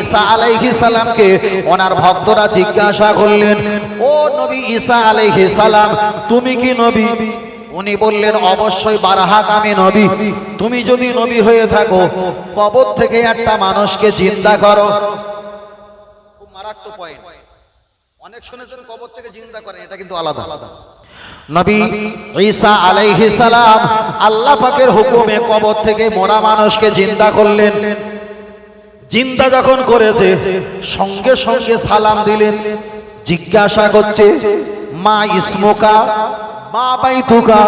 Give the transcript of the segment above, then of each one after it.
ঈসা আলাইহিস সালামকে ওনার ভক্তরা জিজ্ঞাসা করলেন, ও নবী ঈসা আলাইহিস সালাম, তুমি কি নবী? উনি বললেন, অবশ্যই বারাহাকামী নবী। তুমি যদি নবী হয়ে থাকো, কবর থেকে একটা মানুষকে চিন্তা করো। মারাত্মক পয়েন্ট অনেক কবর থেকে করেন এটা কিন্তু আলাদা। সালাম আল্লাহ পাকের হুকুমে কবর থেকে মরা মানুষকে জিন্দা করলেন। চিন্তা যখন করেছে, সঙ্গে সঙ্গে সালাম দিলেন, জিজ্ঞাসা করছে, মা ইসমোকা, মা বাইতুকা,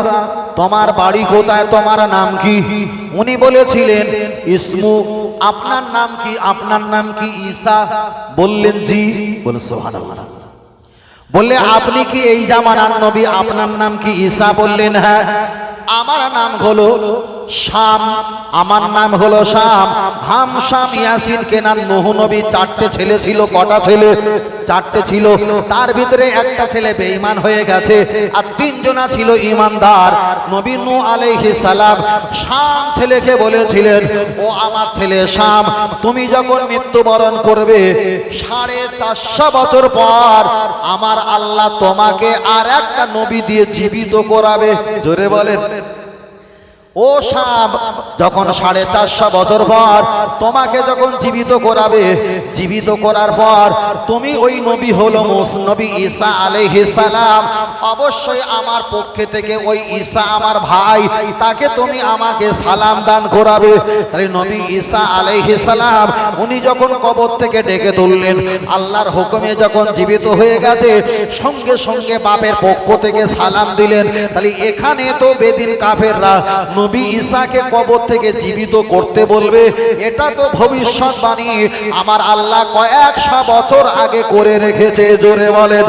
তোমার বাড়ি কোথায়, তোমার নাম কি? উনি বলেছিলেন, ইসমু, আপনার নাম কি, আপনার নাম কি ঈসা? বললেন, জি। বলে, সুবহানাল্লাহ। বললে, আপনি কি এই জামানার নবী, আপনার নাম কি ঈসা? বললেন হ্যাঁ। আমার নাম হলো শাম। আমার নাম হলো শাম। হাম শাম ইয়াসিন কেনান নহু নবী, চারটে ছেলে ছিল, কটা ছেলে? চারটে ছিল। তার ভিতরে একটা ছেলে বেঈমান হয়ে গেছে আর তিনজনা ছিল ইমানদার নবী নূহ আলাইহিস সালাম শাম ছেলেকে বলেছিলেন, ও আমার ছেলে শাম, তুমি যখন মৃত্যুবরণ করবে, সাড়ে চারশো বছর পর আমার আল্লাহ তোমাকে আর একটা নবী দিয়ে জীবিত করাবে। জোরে বলেন। ও শাম যখন সাড়ে চারশো বছর পর তোমাকে যখন জীবিত করাবে, জীবিত করার পর তুমি ওই নবী হলো নবী ঈসা সালাম। অবশ্যই আমার পক্ষে থেকে ওই ঈসা আমার ভাই, তাকে তুমি আমাকে সালাম দান করাবে। তাহলে নবী ঈসা সালাম, উনি যখন কবর থেকে ডেকে তুললেন, আল্লাহর হুকুমে যখন জীবিত হয়ে গেছে, সঙ্গে সঙ্গে বাপের পক্ষ থেকে সালাম দিলেন। তাহলে এখানে তো বেদিন কাফেররা নবী ঈসাকে কবর থেকে জীবিত করতে বলবে, এটা তো ভবিষ্যৎবাণী। আমার আল্লাহ কয়েকশো বছর আগে করে রেখেছে। জোরে বলেন।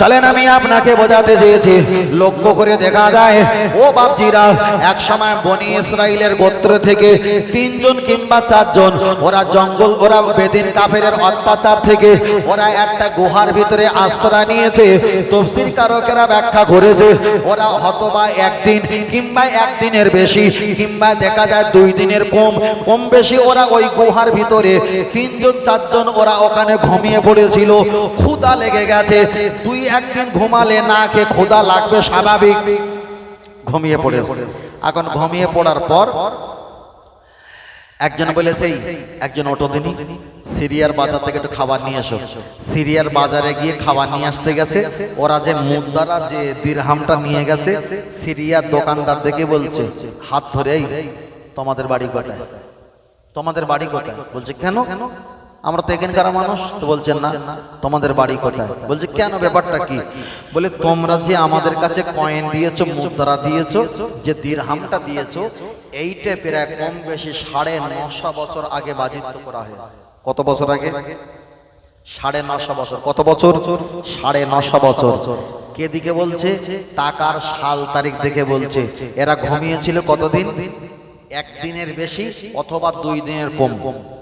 চলেন আমি আপনাকে বোঝাতে চেয়েছি। লক্ষ্য করে দেখা যায়, ও বাপজিরা এক সময় বনি ইসরাইলের গোত্র থেকে তিনজন কিংবা চারজন, ওরা জঙ্গল, ওরা বেদিন কাফের অত্যাচার থেকে ওরা একটা গুহার ভিতরে আশ্রয় নিয়েছে। তফসির কারকেরা ব্যাখ্যা করেছে, ওরা হতবা একদিন কিংবা একদিনের বেশি, কিংবা দেখা যায় দুই দিনের কম কম বেশি ওরা ওই গুহার ভিতরে তিনজন, চারজন ওরা ওখানে ঘুমিয়ে পড়েছিল। ক্ষুদা লেগে গেছে। তুই একদিন ঘুমালে না খেয়ে ক্ষুদা লাগবে স্বাভাবিক। ঘুমিয়ে পড়েছে। এখন ঘুমিয়ে পড়ার পর একজন বলেছে একজন অটো দিনই সিরিয়ার বাজার থেকে একটু খাবার নিয়ে এসো। সিরিয়ার বাজারে গিয়ে খাবার নিয়ে আসতে গেছে। ওরা যে মুদ্রারা, যে দিরহামটা নিয়ে গেছে, সিরিয়ার দোকানদার দেখে বলছে, হাত ধরে তোমাদের বাড়ি কোথায়? তোমাদের বাড়ি কোথায়? বলছে, কেন? আমরা তো এখানকার মানুষ, তো বলছেন না, তোমাদের বাড়ি কোথায়? বলছে, কেন, ব্যাপারটা কি? বলে, তোমরা যে আমাদের কাছে কয়েন দিয়েছ, মুদ্রা দিয়েছ, যে দিরহামটা দিয়েছ এইটা প্রায় কম বেশি সাড়ে নশো বছর আগে বাজিত করা হয়েছে। কত বছর আগে? সাড়ে নশো বছর। কত বছর? সাড়ে নশো বছর। কে দিকে বলছে? টাকার সাল তারিখ দেখে বলছে। এরা ঘুমিয়েছিল কতদিন? একদিনের বেশি অথবা দুই দিনের কম কম।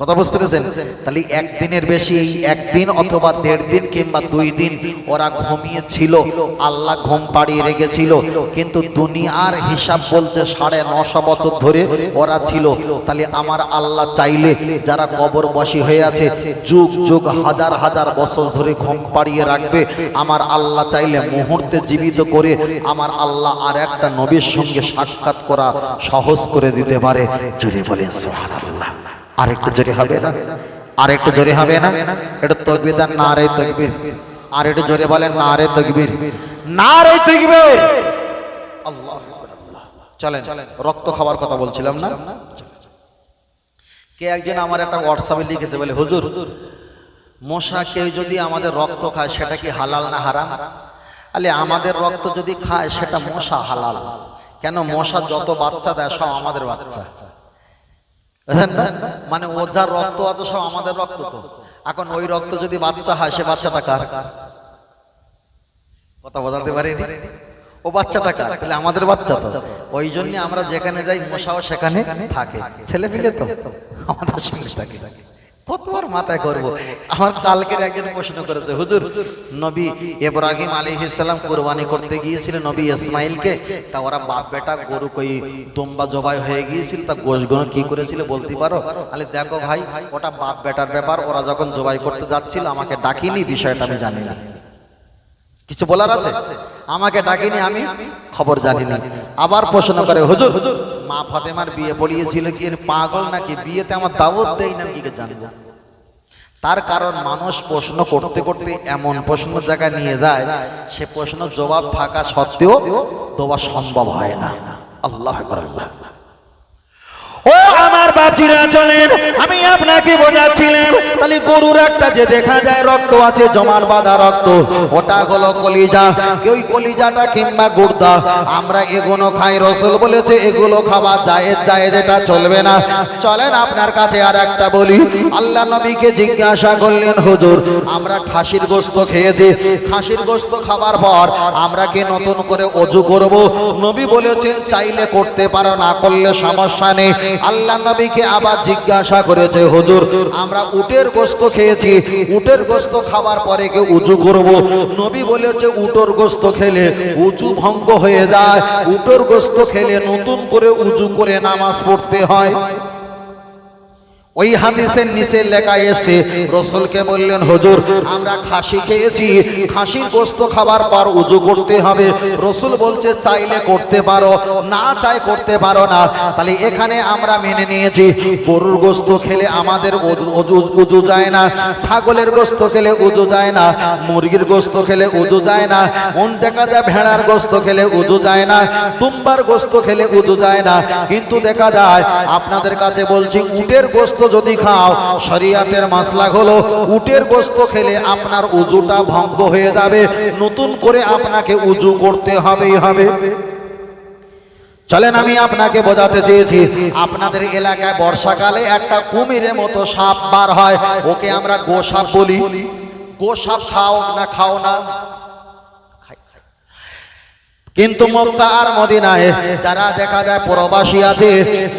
কথা বুঝতে পেরেছেন? তাহলে একদিনের বেশি একদিন অথবা দেড় দিন কিংবা দুই দিন ওরা ঘুমিয়েছিল, আল্লাহ ঘুম পাড়িয়ে রেখেছিল, কিন্তু দুনিয়ার হিসাব বলছে সাড়ে নশো বছর ধরে ওরা ছিল। তাহলে আমার আল্লাহ চাইলে যারা কবরবাসী হয়ে আছে, যুগ যুগ হাজার হাজার বছর ধরে ঘুম পাড়িয়ে রাখবে। আমার আল্লাহ চাইলে মুহূর্তে জীবিত করে আমার আল্লাহ আর একটা নবীর সঙ্গে সাক্ষাৎ করা সহজ করে দিতে পারে। জুড়ে বলেন, সুবহানাল্লাহ। আর একটু জোরে হবে না? আর একটু জোরে হবে না? এটা তকবির দেন না রে তকবির। আর একটু জোরে বলেন না রে তকবির! না রে তকবির আল্লাহ চলেন, রক্ত খাবার কথা বলছিলাম না? কে একজন আমার একটা হোয়াটসঅ্যাপে লিখেছে, বলে, হুজুর, মশা কেউ যদি আমাদের রক্ত খায়, সেটা কি হালাল না হারাম? আলে, আমাদের রক্ত যদি খায়, সেটা মশা হালাল। কেন মশা যত বাচ্চা দেয়, সব আমাদের বাচ্চা? মানে ও যার রক্ত আছে সব আমাদের রক্ত তো। এখন ওই রক্ত যদি বাচ্চা হয়, সে বাচ্চাটা কার? কথা বোঝাতে পারি ও বাচ্চাটা কার? তাহলে আমাদের বাচ্চা তো। ওই জন্য আমরা যেখানে যাই মশাও সেখানে থাকে। ছেলে মিলে তো। আমাদের সঙ্গে থাকে। কতবার মাথায় করব। আমার কালকের একজন প্রশ্ন করেছে, হুজুর, নবী ইব্রাহিম আলাইহিস সালাম কুরবানি করতে গিয়েছিল নবী ইসমাইলকে? তা ওরা বাপ বেটা গরু কই তোমবা জবাই হয়ে গিয়েছিল, তা গোশগুলো কি করেছিল বলতে পারো? আলে দেখো ভাই, ওটা বাপ বেটার ব্যাপার, ওরা যখন জবাই করতে যাচ্ছিল, আমাকে ডাকিনি, বিষয়টা আমি জানি না। কিছু বলার আছে? আমাকে ডাকিনি আমি, খবর জানি না। আবার প্রশ্ন করে হুজুর হুজুর মা ফাতেমার বিয়ে বলিয়েছিল কি এর পাগল নাকি? বিয়েতে আমার দাওয়াত দেই না কি জানব? তার কারণ মানুষ প্রশ্ন করতে করতে এমন প্রশ্ন জায়গায় নিয়ে যায়, সে প্রশ্ন জবাব থাকা সত্ত্বেও দেওয়া সম্ভব হয় না। আল্লাহ আল্লাহ। ও আমার বাপজিরা, চলেন, আমি আপনাকে বোঝাচ্ছিলাম। তাহলে গরুর একটা যে দেখা যায়, রক্ত আছে, জমার বাঁধা রক্ত, ওটা হলো কলিজা। কেউ কলিজাটা কিংবা গুর্দা আমরা এগুলো খাই, রসুল বলেছে, এগুলো খাওয়া যায় যায় যেটা চলবে না। চলেন, আপনার কাছে আর একটা বলি। আল্লাহ নবীকে জিজ্ঞাসা করলেন, হুজুর, আমরা খাসির গোস্ত খেয়েছি। খাসির গোস্ত খাবার পর আমরা কি নতুন করে অজু করব? নবী বলেছেন, চাইলে করতে পারো, না করলে সমস্যা নেই। আল্লাহ নবীকে আবার জিজ্ঞাসা করেছে, হুজুর, আমরা উটের গোস্ত খেয়েছি। উটের গোস্ত খাওয়ার পরে কে উঁচু করব? নবী বলেছে, উটোর গোস্ত খেলে উঁচু ভঙ্গ হয়ে যায়। উটোর গোস্ত খেলে নতুন করে উঁচু করে নামাজ পড়তে হয়। ওই হাদিসের নিচে লেখা এসছে, রসুলকে বললেন, হুজুর, আমরা খাসি খেয়েছি, খাসির গোস্ত খাবার পর উজু করতে হবে। রসুল বলছে, চাইলে করতে পারো, না চাই করতে পারো না। তাহলে এখানে আমরা মেনে নিয়েছি, গরুর গোস্ত খেলে আমাদের উজু- যায় না, ছাগলের গোস্ত খেলে উজু যায় না, মুরগির গোস্ত খেলে উজু যায় না, মন দেখা যায় ভেড়ার গোস্ত খেলে উজু যায় না, তুম্বার গোস্ত খেলে উজু যায় না। কিন্তু দেখা যায়, আপনাদের কাছে বলছি, উটের গোস্ত যদি খাও, শরিয়াতের মাসলা হলো উটের গোস্ত খেলে আপনার উজুটা ভঙ্গ হয়ে যাবে, নতুন করে আপনাকে উজু করতে হবেই হবে। চলেন আমি আপনাকে বোঝাতে চেয়েছি, আপনাদের এলাকায় বর্ষাকালে একটা কুমিরের মতো সাপ বার হয়, ওকে আমরা গোসাপ বলি। গোসাপ খাও না খাও না। কিন্তু মক্কা আর মদিনায় যারা দেখা যায় প্রবাসী আছে,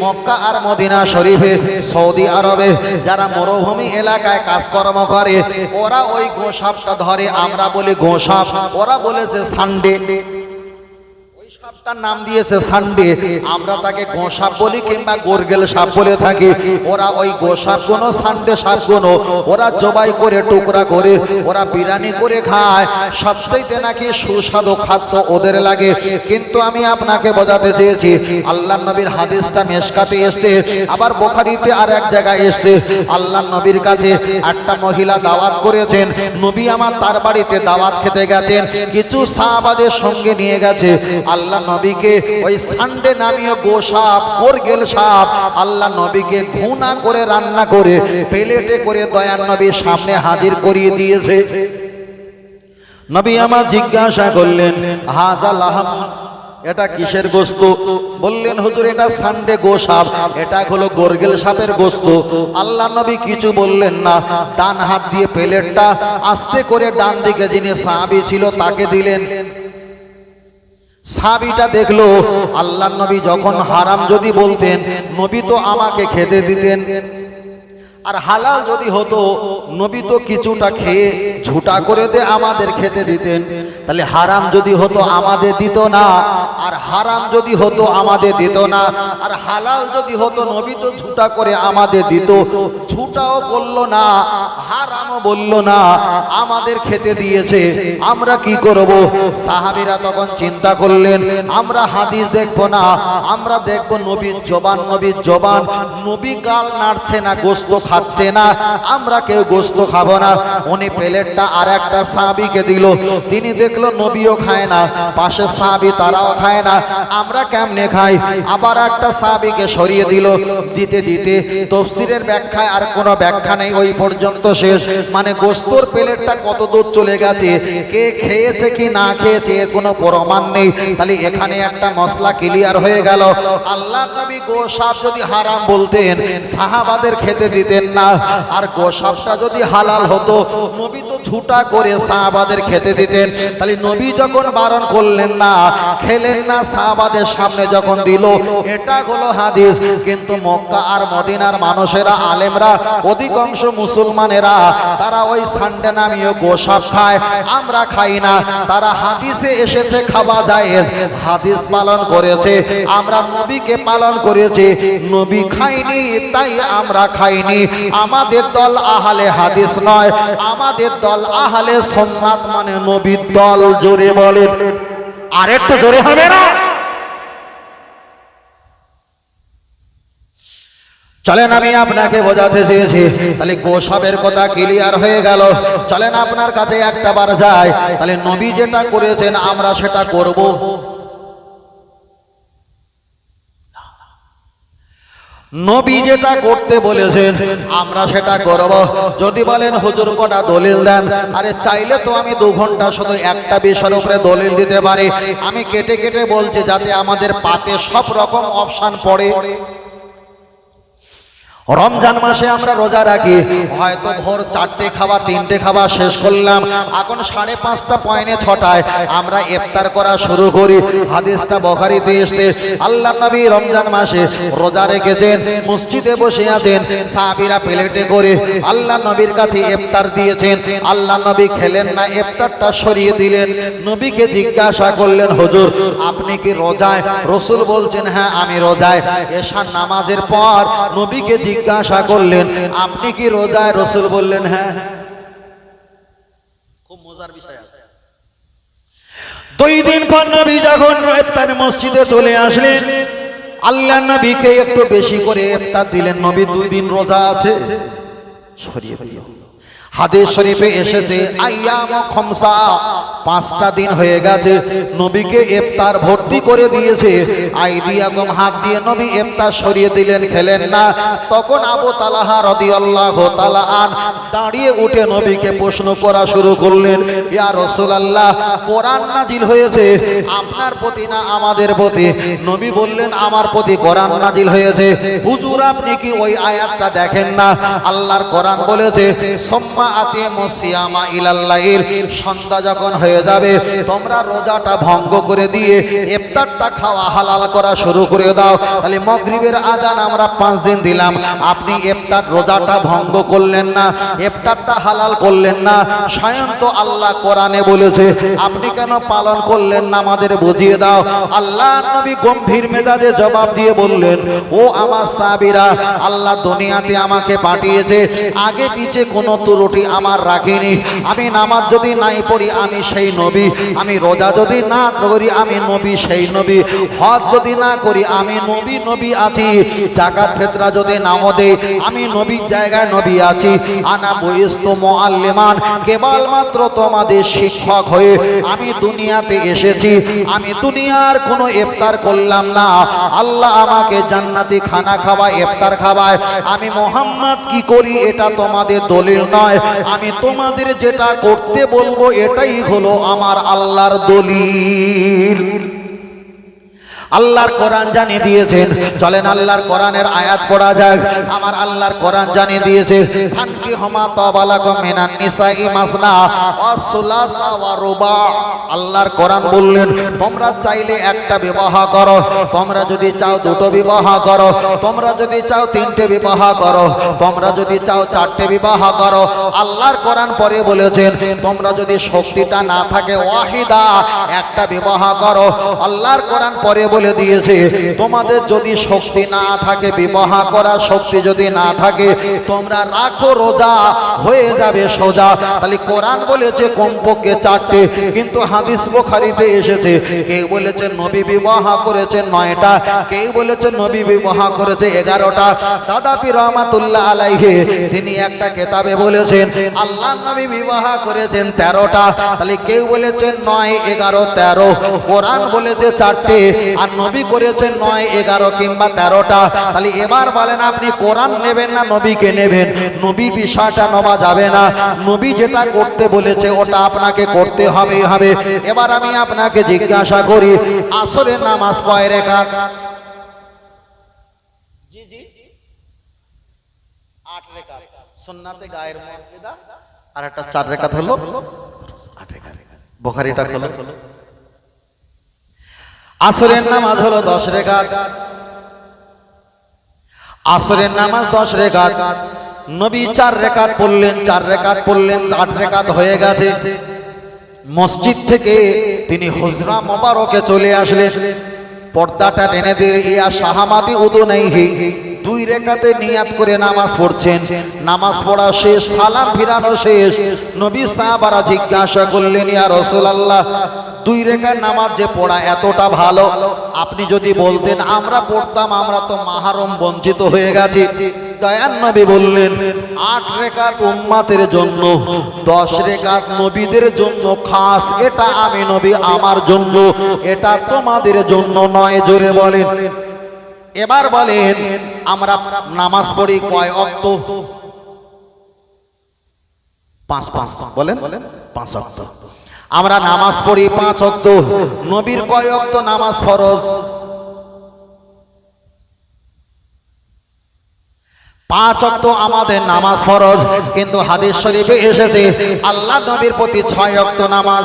মক্কা আর মদিনা শরীফে, সৌদি আরবে যারা মরুভূমি এলাকায় কাজকর্ম করে, ওরা ওই গোসাপটা ধরে, আমরা বলি গোসাপ, ওরা বলেছে সানডে। সাপটার নাম দিয়েছে সানডে। আমরা তাকে গোসাপ বলি কিংবা গোরগেল সাপ বলে থাকি। ওরা ওই গোসাপ কোনো সানডে সাপ কোনো ওরা জবাই করে, টুকরা করে, ওরা বিরিয়ানি করে খায়। সবচাইতে নাকি সুস্বাদু খাদ্য ওদের লাগে। কিন্তু আমি আপনাকে বোঝাতে চেয়েছি আল্লাহ নবীর হাদিসটা মেশকাতে এসছে, আবার বোখারিতে আর এক জায়গায় এসছে। আল্লাহ নবীর কাছে একটা মহিলা দাওয়াত করেছেন। নবী আমার তার বাড়িতে দাওয়াত খেতে গেছেন। কিছু সাহাবাদের সঙ্গে নিয়ে গেছে। আল্লাহ নবীকে ওই সানডে নামীয় গোসাপ গোরগেল সাপ, আল্লাহ নবীকে ঘুনা করে, রান্না করে, প্লেটে করে দয়ার নবীর সামনে হাজির করিয়ে দিয়েছে। নবী আমার জিজ্ঞাসা করলেন হাজাল এটা কিসের গোস্ত? বললেন, হুজুর, এটা সানডে গোসাপ, এটা হলো গোরগেল সাপের গোস্ত। আল্লাহ নবী কিছু বললেন না, ডান হাত দিয়ে প্লেটটা আস্তে করে ডান দিকে যিনি সাহাবি ছিল তাকে দিলেন। সাবিটা দেখল আল্লাহ নবী যখন হারাম যদি বলতেন নবী তো আমাকে খেতে দিতেন। আর হালাল যদি হতো, নবী তো কিছুটা খেয়ে ঝুটা করে দে আমাদের খেতে দিতেন। তাহলে হারাম যদি হতো, আমাদের দিত না। আর হারাম যদি হতো, আমাদের দিত না। আর হালাল যদি হতো, নবী তো ঝুটা করে আমাদের দিত। ঝুটাও করল না, হারামও বলল না। আমাদের খেতে দিয়েছে। আমরা কি করব? সাহাবিরা তখন চিন্তা করলেন, আমরা হাদিস দেখব না। আমরা দেখব নবীর জবান নবীর জবান। নবী গাল নাড়ছে না, গোস্ত খাচ্ছে না, আমরা কেউ গোস্ত খাব না। উনি প্লেটটা আর একটা সাহাবিকে দিল। তিনি দেখল নবীও খায় না, পাশে সাহাবি তারাও খায় না। আমরা কেমনে খাই? আবার একটা সাহাবিকে সরিয়ে দিল। দিতে দিতে তফসিরের ব্যাখ্যায় আর কোনো ব্যাখ্যা নেই, ওই পর্যন্ত শেষ। মানে গোস্তর প্লেটটা কত দূর চলে গেছে? কে খেয়েছে কি না খেয়েছে এর কোনো প্রমাণ নেই। তাহলে এখানে একটা মশলা ক্লিয়ার হয়ে গেল। আল্লাহ নবী গোসাপ যদি হারাম বলতেন, সাহাবাদের খেতে দিতেন না। আর গোসাপটা যদি হালাল হতো নবী ঝুটা করে সাহাবাদের খেতে দিতেন। তাহলে নবী যখন বারণ করলেন না, খেলেন না, সাহাবাদের সামনে যখন দিল, এটা হলো হাদিস। কিন্তু মক্কা আর মদিনার মানুষেরা, আলেমরা, অধিকাংশ মুসলমানেরা, তারা ওই সানডে নামীয় গোসাপ খায়, আমরা খাই না। তারা হাদিসে এসেছে, খাওয়া যায়। হাদিস পালন করেছে, আমরা নবীকে পালন করেছি। নবী খাইনি তাই আমরা খাইনি। আমাদের দল আহালে হাদিস নয়, আমাদের দল আহলে সোমনাথ মানে নবীর দল, জোরে বলেন। আর একটু জোরে হবে না? চলেন, আমি আপনাকে বোঝাতে চেয়েছি। তাহলে গোসবের কথা ক্লিয়ার হয়ে গেল। চলেন, আপনার কাছে একটা বার যায় তাহলে নবী যেটা করেছেন, আমরা সেটা করব। নবী যেটা করতে বলেছেন, আমরা সেটা করব। যদি বলেন, হুজুর, কটা দলিল দেন? আরে, চাইলে তো আমি দু ঘণ্টা শুধু একটা বিষয়ের উপরে দলিল দিতে পারি। আমি কেটে কেটে বলছি, যাতে আমাদের পাতে সব রকম অপশান পড়ে। রমজান মাসে আমরা রোজা রাখি। হয়তো ভোর চারটে খাওয়া, তিনটে খাওয়া শেষ করলাম। এখন সাড়ে পাঁচটা, পয়নে ছটায় আমরা ইফতার করা শুরু করি। হাদিসটা বখারিতে এসছে, আল্লাহ নবী রমজান মাসে রোজা রেখেছেন, মসজিদে বসে আছেন, সাহাবিরা প্লেটে করে আল্লাহ নবীর কাছে ইফতার দিয়েছেন। আল্লাহ নবী খেলেন না, ইফতারটা সরিয়ে দিলেন। নবীকে জিজ্ঞাসা করলেন, হুজুর, আপনি কি রোজায়? রসুল বলছেন হ্যাঁ আমি রোজায়। এশার নামাজের পর নবীকে জিজ্ঞাসা করলেন আপনি কি রোজায় রসুল বললেন? হ্যাঁ খুব মজার বিষয় আছে। দুই দিন পর নবী যখন ইফতার মসজিদে চলে আসলেন আল্লাহ নবীকে একটু বেশি করে ইফতার দিলেন। নবী দুই দিন রোজা আছে? সরিয়ে হাদিস শরীফে এসেছে আইয়াম পাঁচটা দিন হয়ে গেছে, নবীকে ইফতার ভর্তি করে দিয়েছে। আই হাত দিয়ে নবী ইফতার সরিয়ে দিলেন, খেলেন না। তখন আবু তালাহা রদি আল্লাহ আন দাঁড়িয়ে উঠে নবীকে প্রশ্ন করা শুরু করলেন, ইয়া রাসূলুল্লাহ, কোরআন নাজিল হয়েছে? আপনার প্রতি না, আমাদের প্রতি। নবী বললেন, আমার প্রতি কোরআন নাজিল হয়েছে। হুজুর, আপনি কি ওই আয়াতটা দেখেন না? আল্লাহর কোরআন বলেছে সম্মা আতে মসিয়ামা ইলাল্লাইল সন্ধ্যা যখন হয়ে যাবে, তোমরা রোজাটা ভঙ্গ করে দিয়ে ইফতারটা খাওয়া হালাল করা শুরু করে দাও। তাহলে আজান আমরা দিন দিলাম। আপনি ইফতার রোজাটা ভঙ্গ করলেন না, ইফতারটা হালাল করলেন না। স্বয়ং তো আল্লাহ কোরআনে বলেছে, আপনি কেন পালন করলেন না আমাদের বুঝিয়ে দাও। আল্লাহ নবী গম্ভীর মেজাজে জবাব দিয়ে বললেন, ও আমার সাবিরা আল্লাহ দুনিয়াতে আমাকে পাঠিয়েছে। আগে পিছে কোনো ত্রুটি আমার রাখিনি আমি নামাজ যদি নাই পড়ি, আমি সেই নবী। আমি রোজা যদি না করি, আমি নবী সেই নবী। হজ যদি না করি, আমি নবী নবী আছি। জাকাত, ফেতরা যদি নাও দে আমি নবীর জায়গায় নবী আছি। আনা বইস্ত মোয়াল্লেমান কেবলমাত্র তোমাদের শিক্ষক হয়ে আমি দুনিয়াতে এসেছি। আমি দুনিয়ার কোনো ইফতার করলাম না। আল্লাহ আমাকে জান্নাতি খানা খাওয়ায়, ইফতার খাওয়ায়। আমি মোহাম্মদ কি করি, এটা তোমাদের দলিল নয়। আমি তোমাদের যেটা করতে বলব এটাই হলো আমার আল্লাহর দলিল। আল্লাহর কোরআন জানিয়ে দিয়েছেন। চলেন আল্লাহর কোরআনের আয়াত পড়া যাক। আমার আল্লাহর কোরআন জানিয়ে দিয়েছে, ফানকি হমা তাবালাকুম মিনান নিসাই মাসনা ওয়া সুলাসা ওয়া রুবা। আল্লাহর কোরআন বললেন, তোমরা চাইলে একটা বিবাহ করো, তোমরা যদি চাও দুটো বিবাহ করো, তোমরা যদি চাও তিনটে বিবাহ করো, তোমরা যদি চাও চারটে বিবাহ করো। আল্লাহর কোরআন পরে বলেছেন, তোমরা যদি শক্তিটা না থাকে ওয়াহিদা, একটা বিবাহ করো। আল্লাহর কোরআন পরে বলে দিয়েছে, তোমাদের যদি শক্তি না থাকে, বিবাহ করার শক্তি যদি না থাকে, তোমরা রাখো রোজা, হয়ে যাবে সোজা। তাহলে কোরআন বলেছে কমপক্ষে চারটে, কিন্তু হাদিস বুখারীতে এসেছে, কেউ বলেছে নবী বিবাহ করেছে নয়টা, কেউ বলেছে নবী বিবাহ করেছে এগারোটা। দাদাপি রহমাতুল্লাহ আলাইহে, তিনি একটা কেতাবে বলেছেন, আল্লাহ নবী বিবাহ করেছেন তেরোটা। তাহলে কেউ বলেছেন নয়, এগারো, তেরো। কোরআন বলেছে চারটে, আর নবী করেছেন নয় এগারো কিংবা তেরোটা। তাহলে এবার বলেন আপনি কোরআন নেবেন না নবীকে নেবেন? নবী বিষয়টা নেওয়া যাবে না। নবী যেটা করতে বলেছে ওটা আপনাকে করতে হবে হবে। এবার আমি আপনাকে জিজ্ঞাসা করি আসরে নামাজ কয় রেখা জি জি। আট রেখা সুন্নাতে গায়ের মর্যাদা। আর একটা চার রেখাত হলো? আট রেখাত। বোখারিটা হলো আসরের নামাজ হলো দশ রেখাত। আসরের নামাজ দশ রেখাত। নবী চার রেখাত পড়লেন, চার রেখাত পড়লেন, আট রেখাত হয়ে গেছে। মসজিদ থেকে তিনি হুজরা মোবারকে চলে আসলেন। পর্দাটা টেনে দিয়ে ইয়া সাহামাতি উদু নেই দুই রেখাতে নিয়াত করে নামাজ পড়ছেন। নামাজ পড়া শেষ, সালাম ফিরানো শেষ। নবী সাহাবারা জিজ্ঞাসা করলেন, ইয়া রাসূলুল্লাহ দুই রেখার নামাজ যে পড়া এতটা ভালো। আপনি যদি বলতেন, আমরা পড়তাম, আমরা তো মাহারম বঞ্চিত হয়ে গেছি। দয়ান নবী বললেন, আট জন্য, দশ নবীদের জন্য খাস। এটা আমি নবী আমার জন্য, এটা তোমাদের জন্য নয়। জোরে বলেন। এবার বলেন, আমরা নামাজ পড়ি কয় অক্ত? পাঁচ পাঁচ, বলেন। পাঁচ অক্ত। আমরা নামাজ পড়ি পাঁচ অক্ত নবীর কয় অক্ত নামাজ ফরজ? পাঁচ অক্ত আমাদের নামাজ ফরজ, কিন্তু হাদিস শরীফে এসেছে, আল্লাহ নবীর প্রতি ছয় অক্ত নামাজ।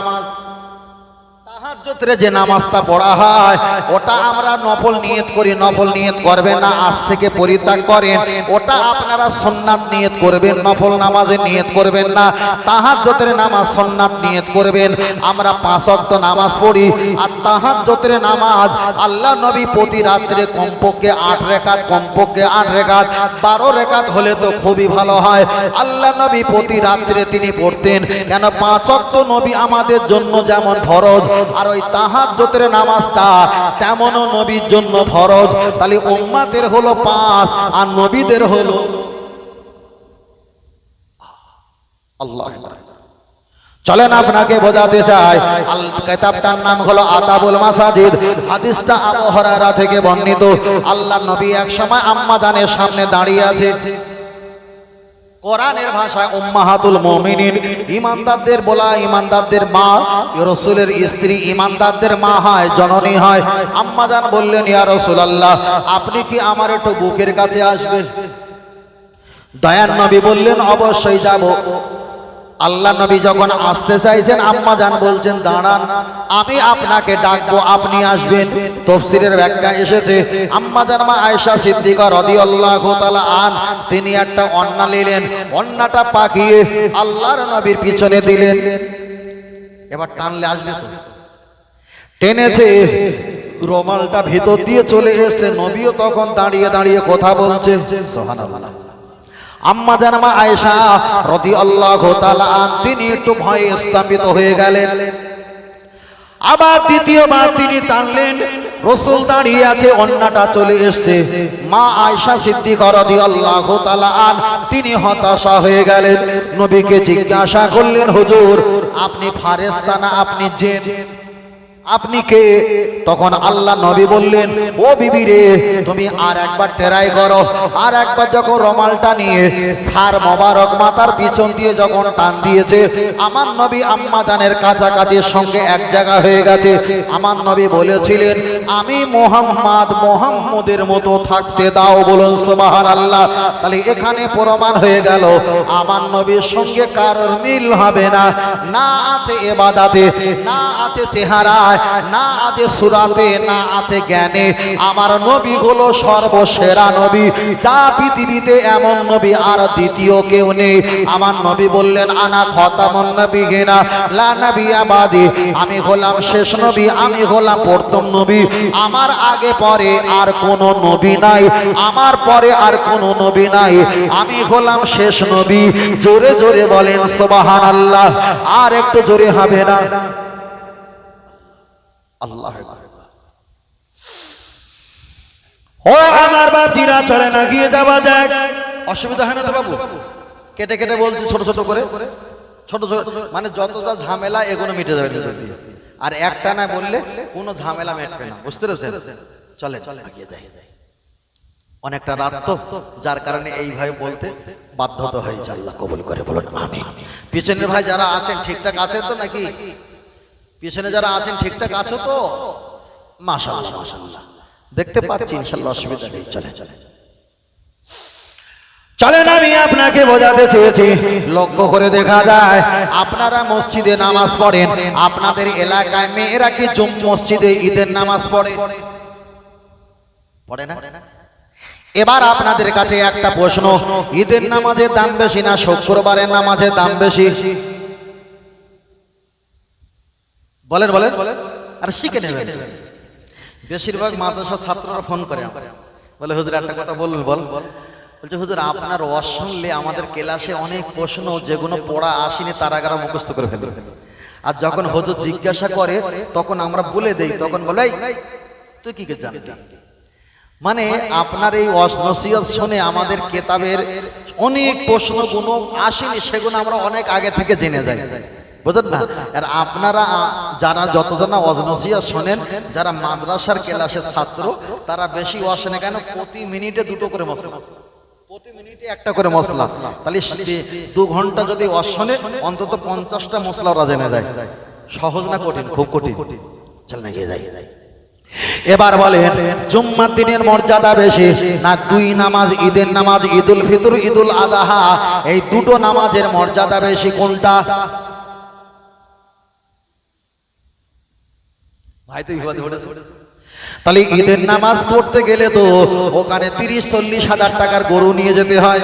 তাহাজ্জুদের যে নামাজটা পড়া হয়, ওটা আমরা নফল নিয়ত করি, নফল নিয়ত করবেন না, আজ থেকে পরিত্যাগ করেন। ওটা আপনারা নিয়ত করবেন, নফল নামাজে নিয়ত করবেন না নামাজ নিয়ত করবেন। আমরা পাঁচ ওয়াক্ত নামাজ পড়ি, আর তাহাজ্জুদের নামাজ আল্লাহ নবী প্রতি রাত্রে কমপক্ষে আট রেখাত, কমপক্ষে আট রেখাত, বারো রেখাত হলে তো খুবই ভালো হয়। আল্লাহ নবী প্রতি রাত্রে তিনি পড়তেন। কেন পাঁচ ওয়াক্ত নবী আমাদের জন্য যেমন ফরজ ওই তাহাজ্জুদের নামাজটা তেমনও নবীর জন্য ফরজ। তাহলে উম্মাদের হলো পাঁচ, আর নবীদের হলো আল্লাহ। চলেন আপনাকে বোঝাতে চাই কিতাবটার নাম হলো আতাবুল মাসাজিদ। হাদিসটা আবু হুরায়রা থেকে বর্ণিত। আল্লাহ নবী এক সময় আম্মা জানের সামনে দাঁড়িয়ে আছে। কোরআনের ভাষায় উম্মাহাতুল মুমিনিন। ইমানদারদের বলা, ইমানদারদের মা রসুলের স্ত্রী ইমানদারদের মা হয়, জননী হয়। আম্মা জান বললেন, ইয়া রাসূলুল্লাহ, আপনি কি আমার একটু বুকের কাছে আসবেন? দয়ার নবী বললেন, অবশ্যই যাব। আল্লাহ নবী যখন আসতে চাইছেন, আম্মা জান বলছেন, দাঁড়ান, আমি আপনাকে ডাকবো, আপনি আসবেন। তফসিরের ব্যাখ্যা এসেছে। আম্মা জান মা আয়েশা সিদ্দিকা রাদিয়াল্লাহু তাআলা আন, তিনি একটা অন্না নিলেন। অন্নাটা পাকিয়ে আল্লাহর নবীর পিছনে দিলেন। এবার টানলে আসবে তো? টেনেছে, রোমালটা ভেতর দিয়ে চলে এসেছে। নবীও তখন দাঁড়িয়ে দাঁড়িয়ে কথা বলছে সুবহানাল্লাহ। আম্মা জানামা আয়েশা রদি আল্লাহ তিনি একটু ভয়ে স্থাপিত হয়ে গেলেন। আবার দ্বিতীয়বার তিনি টানলেন, রসুল দাঁড়িয়ে আছে, অন্যটা চলে এসছে। মা আয়সা আল্লাহ আন, তিনি হতাশা হয়ে গেলেন। নবীকে জিজ্ঞাসা করলেন, হুজুর, আপনি ফারেস্তানা আপনি যে আপনি কে? তখন আল্লাহ নবী বললেন, ও বিবি রে তুমি আর একবার টেরাই করো। আর একবার যখন রমালটা নিয়ে সার মোবারক মাতার পিছন দিয়ে যখন টান দিয়েছে, আমার নবী আম্মা জানের কাছাকাছি সঙ্গে এক জায়গা হয়ে গেছে। আমার নবী বলেছিলেন, আমি মোহাম্মদ মোহাম্মদের মতো থাকতে দাও বলুন সুবাহান আল্লাহ তাহলে এখানে প্রমাণ হয়ে গেল, আমার নবীর সঙ্গে কারোর মিল হবে না। না আছে এবাদাতে, না আছে না আছে সুরাতে, না আছে জ্ঞানে। আমার নবী হলো সর্বসেরা নবী। যা পৃথিবীতে এমন নবী আর দ্বিতীয় কেউ নেই। আমার নবী বললেন, আনা খতামন নবী গেনা আমি হলাম শেষ নবী, আমি হলাম প্রথম নবী। আমার আগে পরে আর কোনো নবী নাই। আমার পরে আর কোনো নবী নাই। আমি হলাম শেষ নবী। জোরে জোরে বলেন সুবহান আল্লাহ আর একটু জোরে হবে না? আল্লাহ ও আমার বাপিরা চলে না, গিয়ে যাওয়া যাক অসুবিধা হয় না তো বাবু? কেটে কেটে বলছি ছোট ছোট করে। ছোট ছোট মানে যত ঝামেলা, এগুলো মিটে যাবে আর একটা না বললে কোনো ঝামেলা মেটবে না। বুঝতে পেরেছেন? চলে আগিয়ে যাই। অনেকটা রাত তো, যার কারণে এইভাবে বলতে বাধ্যত হয়েছে আল্লাহ কবুল করে বলুন আমি পিছনের ভাই যারা আছেন, ঠিকঠাক আছেন তো নাকি? পিছনে যারা আছেন ঠিকঠাক আছো তো? মাশাআল্লাহ মাশাআল্লাহ। দেখতে পাচ্ছি ইনশাআল্লাহ অসুবিধা নেই চলে। চলে। চলেন আমি আপনাকে বোঝাতে চেয়েছি। লক্ষ্য করে দেখা যায় আপনারা মসজিদে নামাজ পড়েন। আপনাদের এলাকায় মেয়েরা কি জুম মসজিদে ঈদের নামাজ পড়ে? পড়ে না? এবার আপনাদের কাছে একটা প্রশ্ন ঈদের নামাজের দাম বেশি না শুক্রবারের নামাজের দাম বেশি? বলেন বলেন। আর শিখে নেবেন। বেশিরভাগ মাদ্রাসা ছাত্ররা ফোন করে। বলে হুজুর একটা কথা বলুন বল। বলছে হুজুর আপনার ওয়াজ শুনলে আমাদের ক্লাসে অনেক প্রশ্ন যেগুলো পড়া আসেনি তার আগে আমরা মুখস্থ করে ফেলি আর যখন হুজুর জিজ্ঞাসা করে তখন আমরা বলে দেই তখন বলে "এই, তুই কি কে জানতি? মানে আপনার এই অসনসিয়ত শুনে আমাদের কেতাবের অনেক প্রশ্নগুলো আসেনি সেগুলো আমরা অনেক আগে থেকে জেনে যাই। বুঝলেন না? আর আপনারা যারা যতজনা অজনসিয়া শোনেন, যারা মাদ্রাসার ক্লাসের ছাত্র, তারা বেশি অশোনে কেন? প্রতি মিনিটে দুটো করে মশলা প্রতি মিনিটে একটা করে মশলা তাহলে দু ঘণ্টা যদি অশনে, অন্তত পঞ্চাশটা মশলা ওরা জেনে যায়। সহজ না কঠিন? খুব কঠিন। চল না, গিয়ে যাই। এবার বলেন, জুম্মার দিনের মর্যাদা বেশি না দুই নামাজ, ঈদের নামাজ, ঈদুল ফিতর, ঈদুল আদাহা? এই দুটো নামাজের মর্যাদা বেশি কোনটা? ভাই তো বিপদে পড়েছে। তাহলে ঈদের নামাজ পড়তে গেলে তো ওখানে তিরিশ চল্লিশ হাজার টাকার গরু নিয়ে যেতে হয়।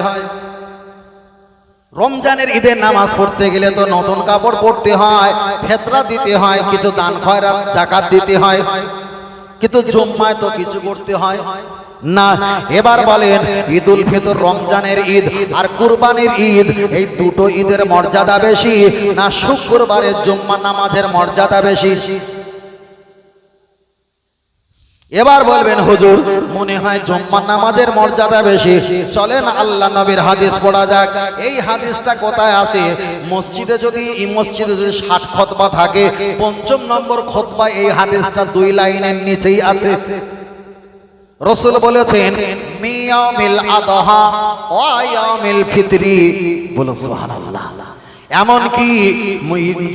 রমজানের ঈদের নামাজ পড়তে গেলে তো নতুন কাপড় পরতে হয় ফেতরা দিতে হয় কিছু দান খয়রাত জাকাত দিতে হয়। কিন্তু জুম্মায় তো কিছু করতে হয়। না এবার বলেন ঈদুল ফিতর রমজানের ঈদ আর কুরবানির ঈদ এই দুটো ঈদের মর্যাদা বেশি না শুক্রবারের জুম্মা নামাজের মর্যাদা বেশি? এবার বলবেন, হুজুর, মনে হয় জুম্মার নামাজের মর্যাদা বেশি। চলেন, আল্লাহ নবীর হাদিস পড়া যাক। এই হাদিসটা কোথায় আছে? মসজিদে যদি, এই মসজিদে যদি ষাট খতবা থাকে, পঞ্চম নম্বর খতবা এই হাদিসটা দুই লাইনের নিচেই আছে। রসুল বলেছেন, মিয়ামিল আদহা ওয়ায়ামিল ফিতরি। বলো সুবহানাল্লাহ। এমন কি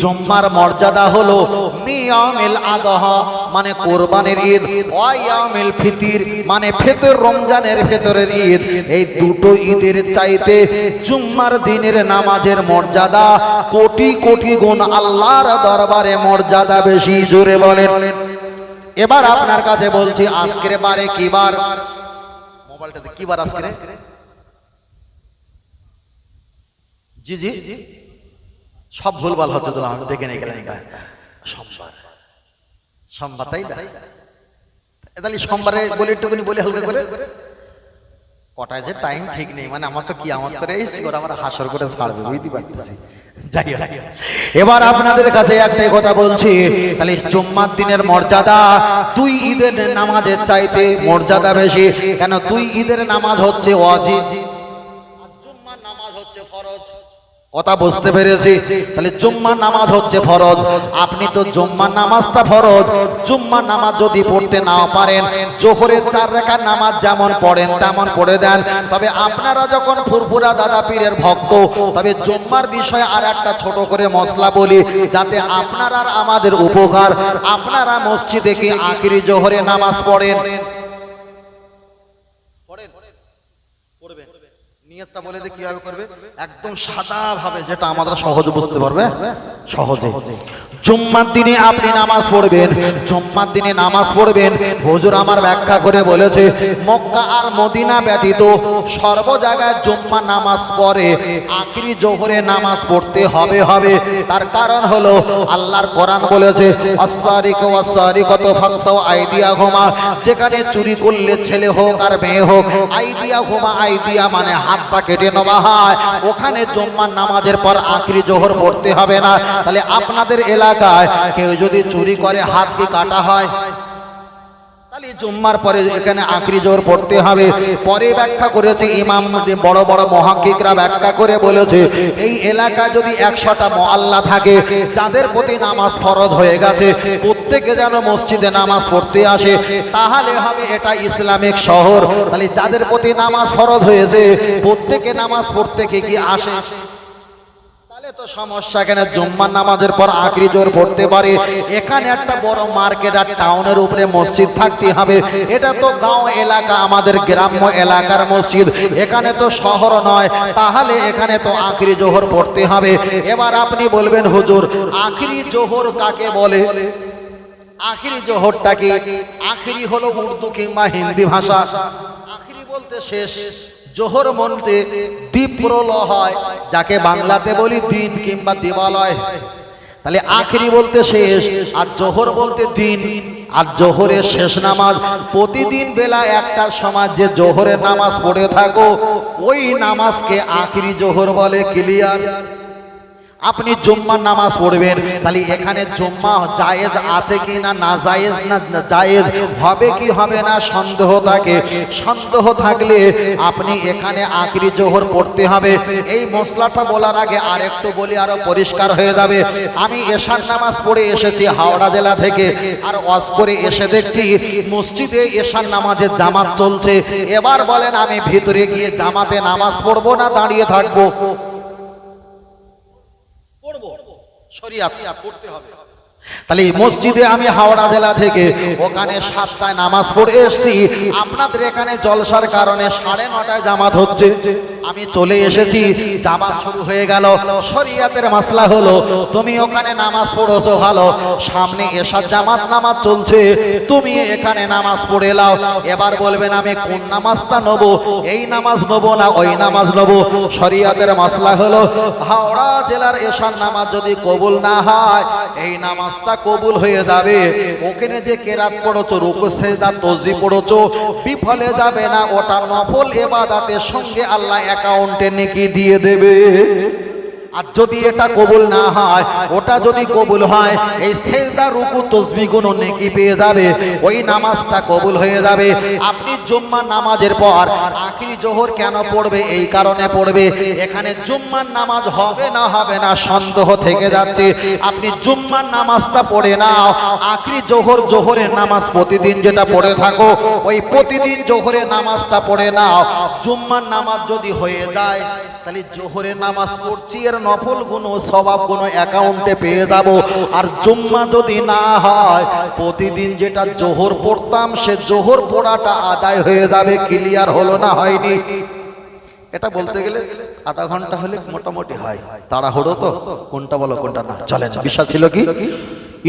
জম্মার মর্যাদা হলো মিয়ামিল আদহা মানে কোরবানির ঈদ, ওয়ায়ামিল ফিতির মানে ফেতর রমজানের ভেতরের ঈদ। এই দুটো ঈদের চাইতে জুম্মার দিনের নামাজের মর্যাদা কোটি কোটি গুণ আল্লাহর দরবারে মর্যাদা বেশি, জোরে বলেন। এবার আপনার কাছে বলছি, আজকের বারে কি বার? মোবাইলটাতে কি বার আজকে জি জি। সব ভুলভাল তো আমি দেখে নিয়ে গেলেন। সোমবার। সোমবার, তাই না? তাহলে সোমবারে বলে একটুখানি বলে হালকা করে। কটায় যে টাইম ঠিক নেই মানে আমার তো কি আমার করে এসছি ওরা আমার হাসর করে ছাড়বে, বুঝতে পারতেছি। যাই এবার আপনাদের কাছে একটাই কথা বলছি, তাহলে জুম্মার দিনের মর্যাদা, দুই ঈদের নামাজের চাইতে মর্যাদা বেশি। কেন দুই ঈদের নামাজ হচ্ছে ওয়াজিব? কথা বুঝতে পেরেছি। তাহলে জুম্মার নামাজ হচ্ছে ফরজ। আপনি তো জুম্মার নামাজটা ফরজ। জুম্মার নামাজ যদি পড়তে না পারেন, জোহরের চার রেখার নামাজ যেমন পড়েন, তেমন পড়ে দেন। তবে আপনারা যখন ফুরফুরা দাদা পীরের ভক্ত, তবে জুম্মার বিষয়ে আর একটা ছোট করে মশলা বলি, যাতে আপনার আর আমাদের উপকার। আপনারা মসজিদে কি আখিরি জোহরে নামাজ পড়েন? নিয়তটা বলে দে, কীভাবে করবে? একদম সাদা ভাবে, যেটা আমরা সহজ বুঝতে পারবে? সহজে। জুম্মার দিনে আপনি নামাজ পড়বেন, জুম্মার দিনে নামাজ পড়বেন। হুজুর আমার ব্যাখ্যা করে বলেছে, মক্কা আর মদিনা ব্যতীত সর্ব জায়গায় জুম্মা নামাজ পড়ে, আখরি জোহরে নামাজ পড়তে হবে হবে। তার কারণ হলো, আল্লাহর কোরআন বলেছে ওয়াসারিকত ফাক্তাও আইডিয়া ঘোমা যেখানে চুরি করলে ছেলে হোক আর মেয়ে হোক আইডিয়া ঘোমা আইডিয়া মানে হাতটা কেটে নেওয়া হয়। ওখানে জম্মার নামাজের পর আখরি জোহর পড়তে হবে না। তাহলে আপনাদের এলাকায় কেউ যদি চুরি করে, হাত কি কাটা হয়? তাহলে জুম্মার পরে এখানে আখরি জোর পড়তে হবে। পরে ব্যাখ্যা করেছে ইমাম বড় বড় মহাকিকরা ব্যাখ্যা করে বলেছে, এই এলাকায় যদি একশোটা মোয়াল্লা থাকে, যাদের প্রতি নামাজ ফরজ হয়ে গেছে, প্রত্যেকে যেন মসজিদে নামাজ পড়তে আসে, তাহলে হবে এটা ইসলামিক শহর। তাহলে যাদের প্রতি নামাজ ফরজ হয়েছে, প্রত্যেকে নামাজ পড়তে কি আসে? তাহলে তো সমস্যা এখানে জুম্মার নামাজের পর আখরি জোর পড়তে পারে। এখানে একটা বড় মার্কেট আর টাউনের উপরে মসজিদ থাকতে হবে। এটা তো গাঁও এলাকা, আমাদের গ্রাম্য এলাকার মসজিদ। এখানে তো শহর নয়, তাহলে এখানে তো আখরি জোহর পড়তে হবে। এবার আপনি বলবেন, হুজুর, আখরি জোহর কাকে বলে? আখরি জোহরটা কি? আখরি হলো উর্দু কিংবা হিন্দি ভাষা। আখরি বলতে শেষ। জোহর মন্ত্রে দ্বীপ প্রলয় হয়, যাকে বাংলাতে বলি দিন কিংবা দেবালয় তাহলে আখরি বলতে শেষ, আর জোহর বলতে দিন। আর জোহরের শেষ নামাজ, প্রতিদিন বেলা একটার সময় যে জোহরের নামাজ পড়ে থাকো, ওই নামাজকে আখরি জোহর বলে, ক্লিয়ার? আপনি জুম্মার নামাজ পড়বেন, তাহলে এখানে জুম্মা জায়েজ আছে কি না না জায়েজ না জায়েজ, হবে কি হবে না সন্দেহ থাকে। সন্দেহ থাকলে আপনি এখানে আখরি জোহর পড়তে হবে। এই মশলাটা বলার আগে আর একটু বলি, আরও পরিষ্কার হয়ে যাবে। আমি এশার নামাজ পড়ে এসেছি হাওড়া জেলা থেকে, আর ওয়াজ করে এসে দেখছি মসজিদে এশার নামাজের জামাত চলছে। এবার বলেন আমি ভিতরে গিয়ে জামাতে নামাজ পড়ব না দাঁড়িয়ে থাকব? শরিয়াত পড়তে হবে। তাহলে মসজিদে আমি হাওড়া জেলা থেকে ওখানে সাতটায় নামাজ পড়ে এসেছি। আপনাদের এখানে জলসার কারণে সাড়ে নটায় জামাত হচ্ছে। আমি চলে এসেছি, জামাত শুরু হয়ে গেল। শরিয়াতের মাসলা হলো, তুমি ওখানে নামাজ পড়েছো, ভালো। সামনে এসার জামাত নামাজ চলছে, তুমি এখানে নামাজ পড়ে লাও এবার বলবেন, আমি কোন নামাজটা নেব? এই নামাজ নেব না ওই নামাজ নেব? শরিয়াতের মাসলা হলো, হাওড়া জেলার এশার নামাজ যদি কবুল না হয়, এই নামাজটা কবুল হয়ে যাবে। ওখানে যে কেরাত পড়েছো, রুকু, সেজদা তজি পড়েছো, বিফলে যাবে না। ওটা নফল এবাদাতের সঙ্গে আল্লাহ অ্যাকাউন্টে নেকি দিয়ে দেবে? আর যদি এটা কবুল না হয়, ওটা যদি কবুল হয়, এই সেজদা, রুকু, তসবি গুলো নেকি পেয়ে যাবে, ওই নামাজটা কবুল হয়ে যাবে। আপনি জুম্মা নামাজের পর আখিরি জোহর কেন পড়বে? এই কারণে পড়বে। এখানে জুম্মার নামাজ হবে না হবে না, সন্দেহ থেকে যাচ্ছে। আপনি জুম্মার নামাজটা পড়ে নাও। আখিরি জোহর, জোহরের নামাজ প্রতিদিন যেটা পড়ে থাকো, ওই প্রতিদিন জোহরের নামাজটা পড়ে নাও। জুম্মার নামাজ যদি হয়ে যায়, তাহলে জোহরের নামাজ পড়ছি এর নফল গুণ স্বভাব গুণ অ্যাকাউন্টে পেয়ে যাব। আর জুম্মা যদি না হয়, প্রতিদিন যেটা জোহর পড়তাম, সে জোহর পড়াটা আদায় হয়ে যাবে ক্লিয়ার হলো না হয়নি। এটা বলতে গেলে আধা ঘণ্টা হলে মোটামুটি হয়। তাড়াহুড়ো তো, কোনটা বলো, কোনটা না? চলে বিশ্বাস ছিল কি?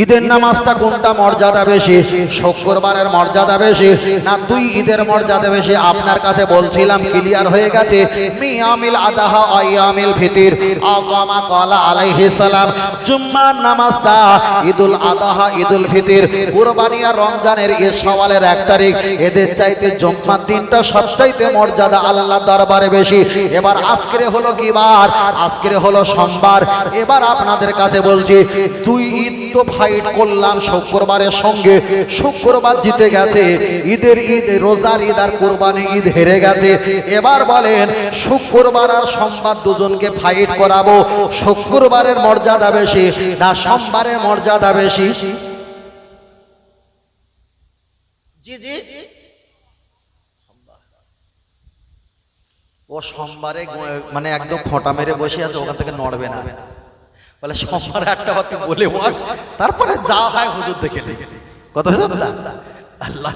ঈদের নামাজটা কোনটা মর্যাদা বেশি? শুক্রবারের মর্যাদা বেশি? না দুই ঈদের মর্যাদা বেশি? আপনার কাছে বলছিলাম ক্লিয়ার হয়ে গেছে। মিয়ামিল আদাহা আয়ামিল ফিতির। আকামা কালা আলাইহিস সালাম, জুম্মার নামাজটা ঈদুল আদাহা, ঈদুল ফিতির। কুরবানি আর রমজানের এ সওয়ালের এক তারিখ। এদের চাইতে জুম্মার দিনটা সবচাইতে মর্যাদা আল্লাহ দরবারে বেশি। এবার আজকের হলো কি বার? আজকের হলো সোমবার। এবার আপনাদের কাছে বলছি, দুই ঈদ তো ফাইট করলাম শুক্রবারের সঙ্গে শুক্রবার জিতে গেছে। ঈদের ঈদ, রোজার ঈদ আর কোরবানি ঈদ হেরে গেছে। এবার বলেন, শুক্রবার আর সোমবার দুজনকে ফাইট করাবো? শুক্রবারের মর্যাদা বেশি না সোমবারের মর্যাদা বেশি? ও সোমবারে মানে একদম খোঁটা মেরে বসে আছে, ওখান থেকে নড়বে না। বলে সোমবার একটা কথা বলে তারপরে যা হয় হুজুর দেখে কথা না? আল্লাহ